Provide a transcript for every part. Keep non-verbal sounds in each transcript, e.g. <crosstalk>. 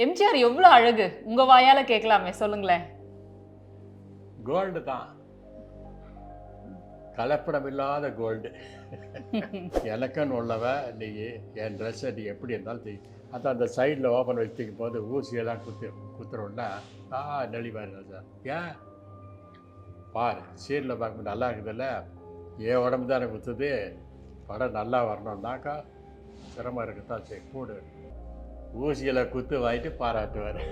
எம்ஜிஆர் எவ்வளோ அழகு? உங்க வாயால கேட்கலாமே சொல்லுங்களேன். கோல்டு தான். கலப்படம் இல்லாத கோல்டு எனக்குன்னு உள்ளவ நீ என் ட்ரெஸ்ஸை நீ எப்படி இருந்தாலும் செய் அதான் அந்த சைடில் ஓப்பன் வச்சுக்கும் போது ஊசியெல்லாம் குத்து குத்துறோன்னா ஆ நெளிவாரு சார் ஏன்? பாரு சீரில் பார்க்கும்போது நல்லா இருக்குதுல்ல? என் உடம்பு தானே குத்துது? படம் நல்லா வரணும்னாக்கா சிரமம் இருக்கத்தான் சரி கூடு. ஊசியில் குத்து வாங்கிட்டு பாராட்டுவார்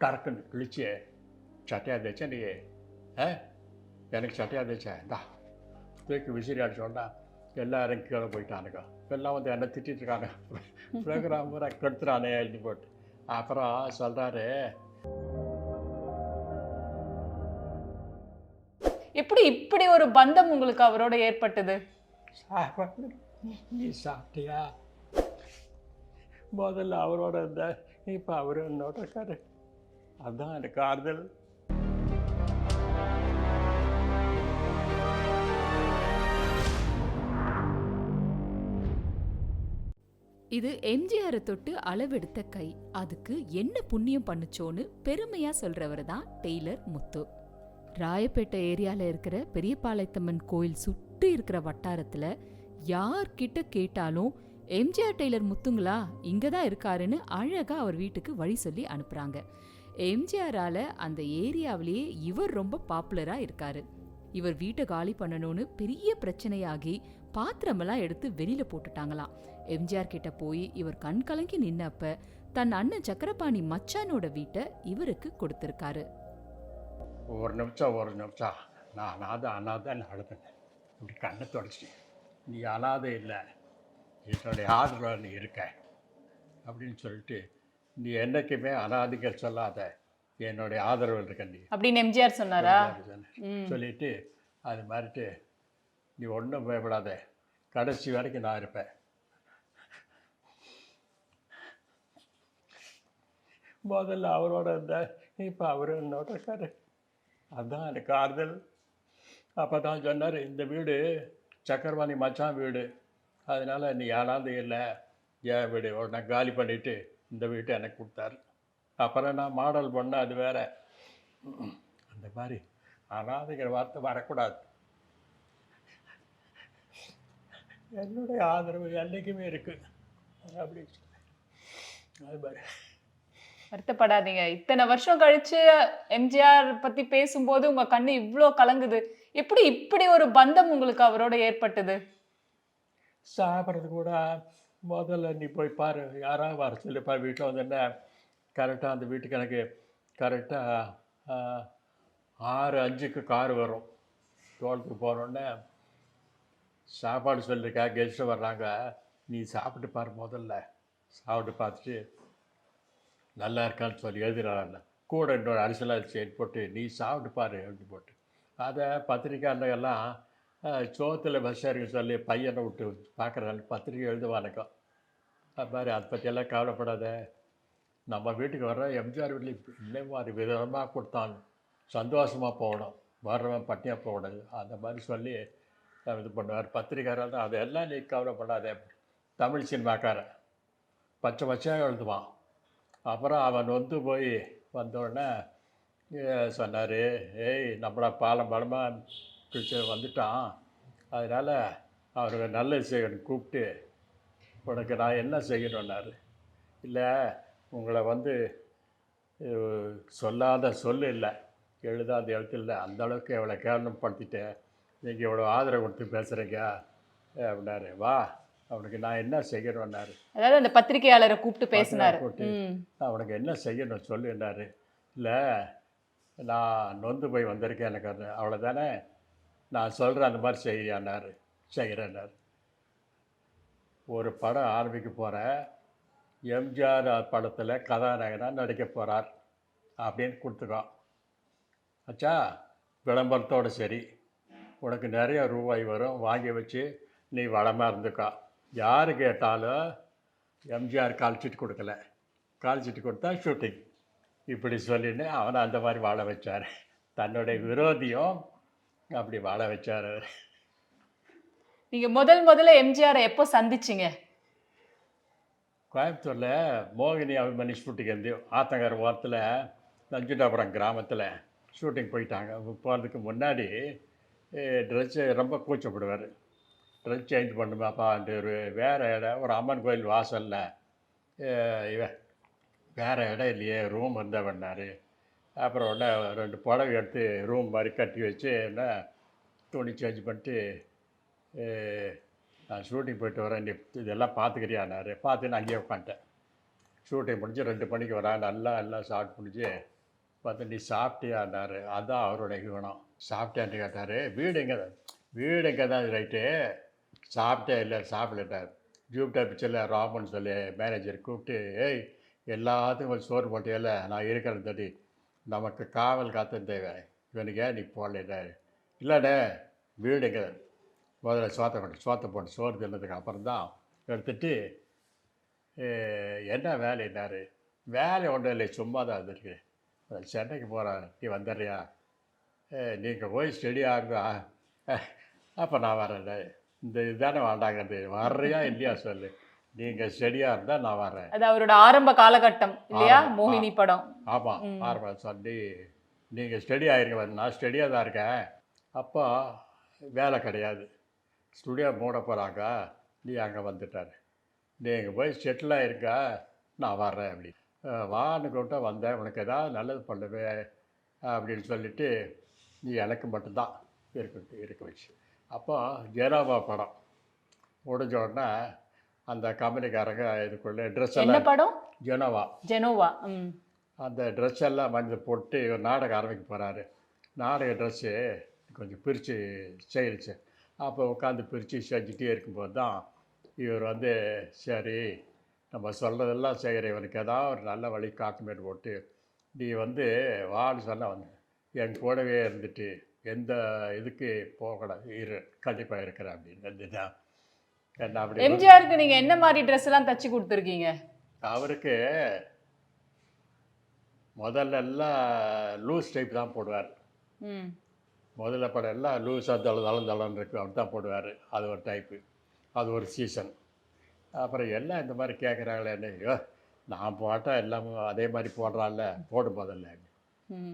டறக்குன்னு கிழிச்சு சட்டையாக தைச்சேன் நீ ஆ எனக்கு சட்டையாக தைச்சேன் இந்தா தூக்கி விசிறியாடு அடிச்சோன்னா எல்லாரும் கீழே போயிட்டானுங்க எல்லாம் வந்து என்ன திட்டிருக்காங்க ப்ரோக்ராம் பூரா கெடுத்துறானே எழுதி போட்டு அப்புறம் சொல்கிறாரு எப்படி இப்படி ஒரு பந்தம் உங்களுக்கு அவரோட ஏற்பட்டது? சாப்பாடு நீ சாப்பிட்டியா முதல்ல அவரோட இருந்த இப்போ அவர் என்னோட இருக்காரு அதான் எனக்கு ஆறுதல் இது எம்ஜிஆரை தொட்டு அளவெடுத்த கை. அதுக்கு என்ன புண்ணியம் பண்ணுச்சோன்னு பெருமையா சொல்றவர் தான் டெய்லர் முத்து. ராயப்பேட்டை ஏரியால இருக்கிற பெரியபாளையத்தம்மன் கோயில் சுற்றி இருக்கிற வட்டாரத்தில் யார்கிட்ட கேட்டாலும் எம்ஜிஆர் டெய்லர் முத்துங்களா இங்கே தான் இருக்காருன்னு அழகா அவர் வீட்டுக்கு வழி சொல்லி அனுப்புகிறாங்க எம்ஜிஆரால அந்த ஏரியாவிலேயே இவர் ரொம்ப பாப்புலராக இருக்காரு. இவர் வீட்டை காலி பண்ணணும்னு பெரிய பிரச்சனையாகி பாத்திரமெல்லாம் எடுத்து வெளியில் போட்டுட்டாங்களாம். எம்ஜிஆர் கிட்ட போய் இவர் கண் கலங்கி நின்னப்ப தன் அண்ணன் சக்கரபாணி மச்சானோட வீட்டை இவருக்கு கொடுத்துருக்காரு. ஒரு நிமிஷம் ஒரு நிமிஷம். நான் அனாதை அனாதைன்னு அழுதுனேன் இப்படி கண்ணை தொடச்சி. நீ அனாதை இல்லை. என்னுடைய ஆதரவு நீ இருக்க. அப்படின்னு சொல்லிட்டு நீ என்றைக்குமே அனாதைகள் சொல்லாத. என்னுடைய ஆதரவு இருக்க நீ. அப்படின்னு எம்ஜிஆர் சொன்னாரா. சொல்லிட்டு அது மாதிரிட்டு நீ ஒன்றும் பயப்படாத. கடைசி வரைக்கும் நான் இருப்பேன். முதல்ல அவரோட இருந்த இப்போ அவர் என்னோட இருக்காரு. அதான் எனக்கு ஆறுதல். அப்போ தான் சொன்னார் இந்த வீடு சக்கரவாணி மச்சான் வீடு. அதனால் நீ யாராவது இல்லை என் வீடு. உடனே காலி பண்ணிவிட்டு இந்த வீட்டை எனக்கு கொடுத்தாரு. அப்புறம் நான் மாடல் பண்ணேன் அது வேற. அந்த மாதிரி அனாதைங்கிற வார்த்தை வரக்கூடாது. என்னுடைய ஆதரவு என்றைக்குமே இருக்குது அப்படின்னு அது மாதிரி. வருத்தப்படாதீங்க. இத்தனை வருஷம் கழிச்சு எம்ஜிஆர் பத்தி பேசும்போது உங்க கண்ணு இவ்வளோ கலங்குது. எப்படி இப்படி ஒரு பந்தம் உங்களுக்கு அவரோட ஏற்பட்டது? சாப்பிட்றது கூட முதல்ல நீ போய் பாரு. யாராவது வர சொல்லிப்பா வீட்டில் வந்து என்ன கரெக்டாக அந்த வீட்டுக்கு எனக்கு கரெக்டாக ஆறு அஞ்சுக்கு கார் வரும். டோலுக்கு போனோடனே சாப்பாடு சொல்லியிருக்கா கெஸ்ட்டு வர்றாங்க. நீ சாப்பிட்டு பாரு முதல்ல. சாப்பிட்டு பார்த்துட்டு நல்லா இருக்கான்னு சொல்லி எழுதுறாங்க கூட இன்னொரு அரிசலாக சேர்த்து போட்டு நீ சாப்பிட்டு பாரு அப்படின்னு போட்டு. அதை பத்திரிக்கையாளர்கள்லாம் சோத்தில் பஸ் இருக்க சொல்லி பையனை விட்டு பார்க்குறாங்க. பத்திரிக்கை எழுதுவானுக்கோ அது மாதிரி அதை பற்றியெல்லாம் கவலைப்படாத. நம்ம வீட்டுக்கு வர்ற எம்ஜிஆர் வீட்டில் இல்லை. மாதிரி விதமாக கொடுத்தான் சந்தோஷமாக போகணும். வர்றவன் பட்டியாக போகக்கூடாது. அந்த மாதிரி சொல்லி இது பண்ணுவார். பத்திரிக்காரர் தான். அதெல்லாம் நீ கவலைப்படாத. தமிழ் சினிமாக்காரன். பச்சை பச்சையாக எழுதுவான். அப்புறம் அவன் வந்து போய் வந்தோடனே சொன்னார். ஏய் நம்மள பாலம் பலமாக பிடிச்சி வந்துட்டான். அதனால் அவருக்கு நல்ல செய்யணும் கூப்பிட்டு உனக்கு நான் என்ன செய்யணுன்னாரு இல்லை உங்களை வந்து சொல்லாத சொல்லு இல்லை. எழுதாத எழுத்து இல்லை. அந்த அளவுக்கு எவ்வளோ கேவலப்படுத்திட்டேன் நீங்கள் இவ்வளோ ஆதரவு கொடுத்து பேசுகிறீங்க அப்படின்னாரு. வா அவனுக்கு நான் என்ன செய்யணுன்னாரு அதாவது அந்த பத்திரிகையாளரை கூப்பிட்டு பேசினாரு. கூப்பிட்டு. அவனுக்கு என்ன செய்யணும் சொல்லுன்னாரு இல்லை நான் நொந்து போய் வந்திருக்கேன் எனக்கு அது அவ்வளோதானே நான் சொல்கிறேன் அந்த மாதிரி செய்யானார் செய்கிறேன்னாரு ஒரு படம் ஆரம்பிக்க போகிற எம்ஜிஆர் படத்தில் கதாநாயகனாக நடிக்க போகிறார் அப்படின்னு கொடுத்துருக்கோம் ஆச்சா விளம்பரத்தோடு சரி. உனக்கு நிறைய ரூபாய் வரும் வாங்கி வச்சு நீ வளமாக இருந்துக்கோ. யார் கேட்டாலும் எம்ஜிஆர் கால்ச்சிட்டு கொடுக்கல. கால்ச்சிட்டு கொடுத்தா ஷூட்டிங் இப்படி சொல்லின்னு அவனை அந்த மாதிரி வாழ வச்சார். தன்னுடைய விரோதியும் அப்படி வாழ வச்சார் அவர். நீங்க முதல் முதல்ல எம்ஜிஆர் எப்போ சந்திச்சீங்க? கோயம்புத்தூரில் மோகினி அபிமன்யு ஷூட்டிங் இருந்து ஆத்தங்கர ஓரத்தில் நஞ்சுண்டாபுரம் கிராமத்தில் ஷூட்டிங் போயிட்டாங்க. போகிறதுக்கு முன்னாடி ட்ரெஸ்ஸு ரொம்ப கூச்சப்படுவார். ட்ரெஸ் சேஞ்ச் பண்ணுமாப்பான்ட்டு ஒரு வேறு இடம் ஒரு அம்மன் கோயில் வாசலில் இவன் வேறு இடம் இல்லையே ரூம் இருந்தால் பண்ணார் அப்புறம் உடனே ரெண்டு புடவை எடுத்து ரூம் மாதிரி கட்டி வச்சு என்ன துணி சேஞ்ச் பண்ணிட்டு நான் ஷூட்டிங் போயிட்டு வரேன் நீ இதெல்லாம் பார்த்துக்கிறியானாரு பார்த்து நான் அங்கேயே உட்காந்துட்டேன் ஷூட்டிங் முடிஞ்சு ரெண்டு மணிக்கு வரேன் நல்லா எல்லாம் சாப்பிட்டு முடிஞ்சு பார்த்து நீ சாப்பிட்டியான்னாரு அதுதான் அவருடைய குணம் சாப்பிட்டேன்ட்டு கேட்டார். வீடு எங்கே வீடு எங்கே தான் ரைட்டு? சாப்பிட்டே இல்லை சாப்பிடட்டார் ஜூப்டா பிக்சரில் ராமன் சொல்லி மேனேஜர் கூப்பிட்டு ஏய் எல்லாத்துக்கும் கொஞ்சம் சோறு போட்டியில் நான் இருக்கிறேன் தடி நமக்கு காவல் காத்தன் தேவை. இவனுக்கு ஏன் நீ போடல இல்லைண்ணே வீடு எங்கே முதல்ல சோத்தை போட்டு சோத்தை போட்டு சோறு தின்னதுக்கு அப்புறம் தான் எடுத்துட்டு என்ன வேலைன்னாரு? வேலை ஒன்றும் இல்லை சும்மா தான் இருந்திருக்கு சென்னைக்கு போகிறேன் நீ வந்துடுறியா? நீங்கள் போய் ஸ்டடி ஆகுதா அப்போ நான் வரேன். இந்த இதுதானே வேண்டாங்கிறது. வர்றியா இல்லையா சொல்லு. நீங்கள் ஸ்டடியாக இருந்தால் நான் வரேன். அது அவரோட ஆரம்ப காலகட்டம் இல்லையா. மோகினி படம். ஆமாம் ம். ஆரம்பம் சொல்லி நீங்கள் ஸ்டடி ஆகிருங்க நான் ஸ்டடியாக தான் இருக்கேன். அப்போ வேலை கிடையாது. ஸ்டுடியோ மூட போகிறாங்க நீ அங்கே வந்துட்டார். நீங்கள் போய் செட்டில் ஆயிருக்க நான் வர்றேன் அப்படி வான்னு கூப்பிட்டா வந்தேன். உனக்கு ஏதாவது நல்லது பண்ணுவேன் அப்படின்னு சொல்லிட்டு நீ எனக்கு மட்டும்தான் இருக்கு இருக்க வச்சு. அப்போ ஜெயராபா படம் முடிஞ்ச உடனே அந்த கம்பெனிக்காரங்க இதுக்குள்ளே ட்ரெஸ் எல்லாம் படம்? ஜெனோவா ஜெனோவா அந்த ட்ரெஸ் எல்லாம் மஞ்சள் போட்டு ஒரு நாடகம் ஆரம்பிக்க போகிறாரு நாடக ட்ரெஸ்ஸு கொஞ்சம் பிரித்து செய்யுச்சு அப்போ உட்காந்து பிரித்து செஞ்சுட்டே இருக்கும்போது தான் இவர் வந்து சரி நம்ம சொல்கிறதெல்லாம் செய்கிற இவனுக்கு ஏதாவது ஒரு நல்ல வழி காட்டுமேட்டு போட்டு நீ வந்து வான்னு சொன்ன வந்து என் கூடவே இருந்துட்டு எந்த இதுக்கு போகக்கூடாது இரு கண்டிப்பாக இருக்கிறேன். அப்படின்னு அப்படி எம்ஜிஆருக்கு நீங்க என்ன மாதிரி ட்ரெஸ் எல்லாம் தச்சு கொடுத்துருக்கீங்க? அவருக்கு முதல்ல எல்லாம் லூஸ் டைப் தான் போடுவார். முதல்ல படம் எல்லாம் லூஸாக தள தளம் தளம் இருக்கு அப்படி தான் போடுவார். அது ஒரு டைப்பு அது ஒரு சீசன் அப்புறம் எல்லாம் இந்த மாதிரி கேட்குறாங்களே என்ன ஐயோ நான் போட்டால் எல்லாம் அதே மாதிரி போடுறான்ல போடும் முதல்ல.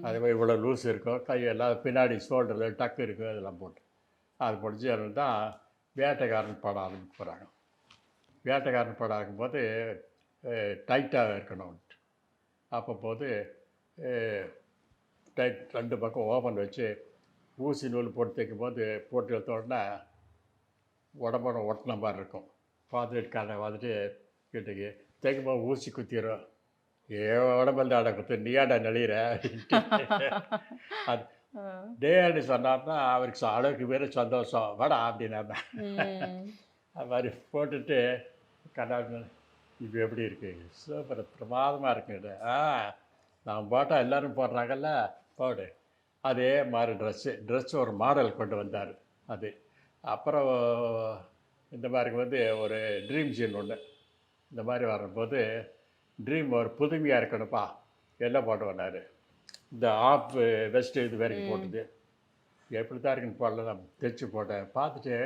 அதே மாதிரி இவ்வளோ லூஸ் இருக்கும் கை எல்லாம் பின்னாடி ஷோல்டரில் டக்கு இருக்கும் அதெல்லாம் போட்டு. அது முடிச்சு தான் வேட்டைக்காரன் படம் ஆரம்பிக்க போகிறாங்க வேட்டைக்காரன் படம் ஆகும்போது டைட்டாக இருக்கணும் அப்போ போது டைட் ரெண்டு பக்கம் ஓப்பன் வச்சு ஊசி நூல் போட்டு தைக்கும் போது போட்டு எடுத்த உடனே உடம்போட ஒட்டின மாதிரி இருக்கும். பார்த்துட்டு கதை பார்த்துட்டு வீட்டுக்கு தைக்கும் போது ஊசி குத்திடும் ஏ உடம்புல ஆட குத்து நீயாடா நெளிகிற <laughs> அது டேன்னு சொன்னார்னா அவருக்கு அளவுக்கு பேர் சந்தோஷம். வாடா அப்படின்னா. அது மாதிரி போட்டுட்டு கண்ணாடி இது எப்படி இருக்கு? சூப்பர் பிரமாதமாக இருக்குங்க ஆ நான் போட்டால் எல்லோரும் போடுறாங்கல்ல? போடு. அதே மாதிரி ட்ரெஸ்ஸு ட்ரெஸ் ஒரு மாடல் கொண்டு வந்தார். அது. அப்புறம் இந்த மாதிரி வந்து ஒரு ட்ரீம் சீன் ஒன்று இந்த மாதிரி வரும்போது ட்ரீம் ஒரு புதுமையாக இருக்கணும்ப்பா. என்ன போட்டு வந்தார். இந்த ஆப் வெஸ்ட் இது வரைக்கும் போட்டது. எப்படி தான் இருக்குன்னு போடல நான் தைச்சு போட்டேன். பார்த்துட்டு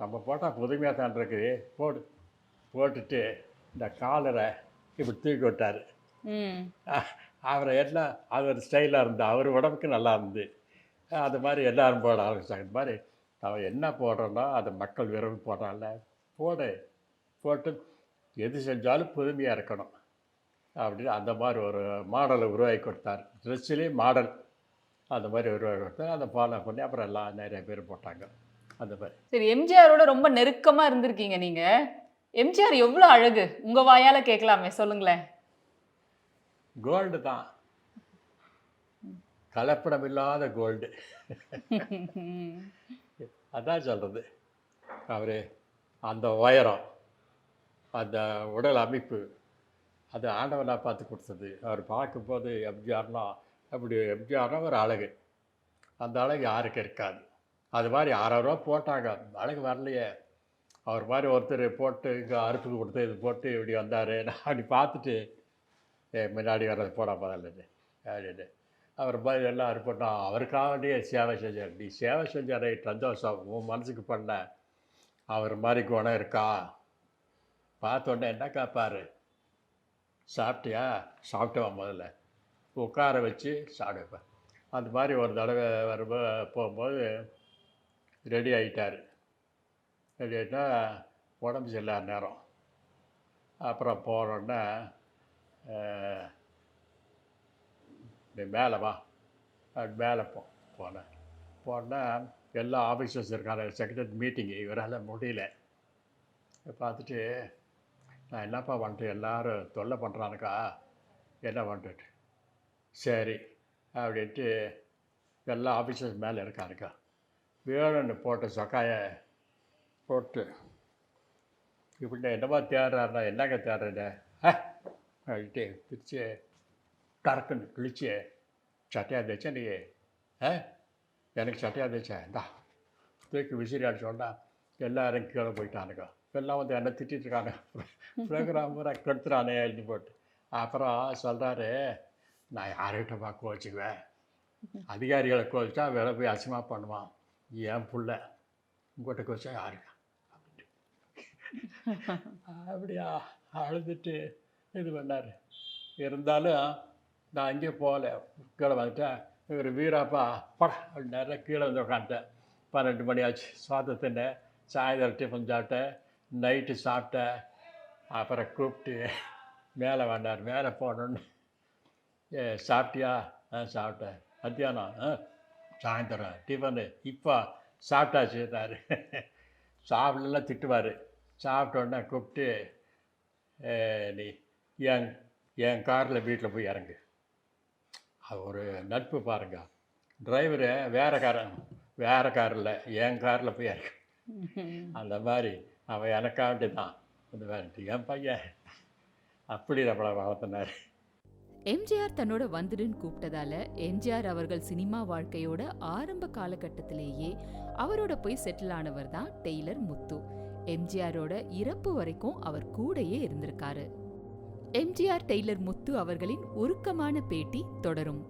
நம்ம போட்டால் புதுமையாக தான் இருக்குது. போடு. போட்டுட்டு இந்த காலரை இப்படி தூக்கி விட்டார். அவரை எல்லாம் அது ஒரு ஸ்டைலாக இருந்து அவர் உடம்புக்கு நல்லா இருந்து. அது மாதிரி எல்லாரும் போட ஆரம்பிச்சாங்க. இந்த மாதிரி அவன் என்ன போடுறோன்னா அதை மக்கள் விரும்பி போடுறான்ல போடு. போட்டு எது செஞ்சாலும் புதுமையாக இருக்கணும். அப்படின்னு அந்த மாதிரி ஒரு மாடலை உருவாக்கி கொடுத்தார். ட்ரெஸ்ஸுலேயே மாடல் அந்த மாதிரி உருவாக்கி கொடுத்தார். அதை ஃபாலோ பண்ணி அப்புறம் எல்லாம் நிறைய பேர் போட்டாங்க. அந்த மாதிரி. சரி எம்ஜிஆரோட ரொம்ப நெருக்கமா இருந்திருக்கீங்க நீங்க. எம்ஜிஆர் எவ்வளவு அழகு? உங்க வாயால கேட்கலாமே சொல்லுங்களேன். கோல்டு தான். கலப்படம் இல்லாத கோல்டு அதான் சொல்கிறது அவர் அந்த உயரம் அந்த உடல் அமைப்பு அது ஆண்டவனாக பார்த்து கொடுத்தது. அவர் பார்க்கும்போது எம்ஜிஆர்னா அப்படி எம்ஜிஆர்னா ஒரு அழகு. அந்த அழகு யாருக்கு இருக்காது. அது மாதிரி யாரோ போட்டாங்க. அழகு வரலையே. அவர் மாதிரி ஒருத்தர் போட்டு இங்கே அறுப்புக்கு கொடுத்து இது போட்டு இப்படி வந்தார். நான் அப்படி பார்த்துட்டு ஏ முன்னாடி வர்றது போடா பதில்ல அப்படின்னு. அவர் மாதிரி எல்லாம் அறுப்பட்டோம் அவருக்காக வேண்டிய சேவை செஞ்சார். நீ சேவை செஞ்சார் சந்தோஷம். உன் மனசுக்கு பண்ண. அவர் மாதிரி குணம் இருக்கா? பார்த்த உடனே என்ன கேட்பாரு சாப்பிட்டியா? சாப்பிட்டவா முதல்ல? உட்கார வச்சு சாப்பிடுப்பேன் அந்த மாதிரி ஒரு தடவை வரும்போது போகும்போது ரெடி ஆகிட்டார் ரெடி ஆகிட்டா உடம்பு சரியில்லாத நேரம். அப்புறம் போனோடனே மேலே வா. மேலே போ போனேன். போனால் எல்லா ஆஃபீஸர்ஸ் இருக்காங்க. செக்ரட்டரி மீட்டிங்கு இவரால் முடியல. பார்த்துட்டு நான் என்னப்பா பண்ணிட்டு எல்லாரும் தொல்லை பண்ணுறானுக்கா என்ன வந்துட்டு சரி அப்படின்ட்டு எல்லா ஆஃபீஸர்ஸ் மேலே இருக்கானுக்கா. வேணும்னு போட்ட சொக்காயை போட்டு இப்படி என்னமா தேடுறாருனா என்னங்க தேடுறேன் அப்படின்ட்டு பிரித்து டறக்குன்னு கிழிச்சு சட்டையாக தைச்சா நீ ஆ எனக்கு சட்டையாக இருந்துச்சா இந்தா தூக்கி விசிறி சொன்னால் எல்லாரும் கீழே போயிட்டானுங்க எல்லாம் வந்து என்ன திட்டிருக்காங்க ப்ரோக்ராமரை கெடுத்துறானே எழுதி போட்டு அப்புறம் சொல்கிறாரு நான் யார்கிட்டப்பா கோச்சிக்குவேன் அதிகாரிகளை கோச்சிட்டா வேலை போய் அசிங்கமாக பண்ணுவான் என் புள்ள உங்கள்கிட்ட கோச்சா யாருங்க அப்படியா அழுதுட்டு இது பண்ணார் இருந்தாலும் நான் அங்கேயே போகல கீழே வந்துட்டேன் இவர் வீராப்பா பட அப்படின்னாரு கீழே வந்து உட்காந்துட்டேன் பன்னெண்டு மணி ஆச்சு சாதத்தை சாயந்தரம் டிஃபன் சாப்பிட்டேன் நைட்டு சாப்பிட்டேன் அப்புறம் கூப்பிட்டு மேலே வேண்டார் மேலே போகணுன்னு ஏ சாப்பிட்டியா? ஆ சாப்பிட்டேன். மத்தியானம்? ஆ சாயந்தரம். டிஃபனு இப்போ? சாப்பிட்டாச்சுன்னாரு சாப்பிடலாம் திட்டுவார். சாப்பிட்ட உடனே கூப்பிட்டு நீ என் என் காரில் வீட்டில் போய் இறங்கு? அது ஒரு நட்பு பாருங்க. டிரைவரு வேறு காரன் வேறு காரில் என் காரில் போய் இறங்கு? அந்த மாதிரி அவன் எனக்காண்டி தான் அந்த மாதிரி என் பையன். அப்படி நம்மளை வளர்த்தினார். எம்ஜிஆர் தன்னோட வந்துடுன்னு கூப்பிட்டதால எம்ஜிஆர் அவர்கள் சினிமா வாழ்க்கையோட ஆரம்ப காலகட்டத்திலேயே அவரோட போய் செட்டில் ஆனவர் தான் டெய்லர் முத்து. எம்ஜிஆரோட இறப்பு வரைக்கும் அவர் கூடயே இருந்திருக்காரு. எம்ஜிஆர் டெய்லர் முத்து அவர்களின் உருக்கமான பேட்டி தொடரும்.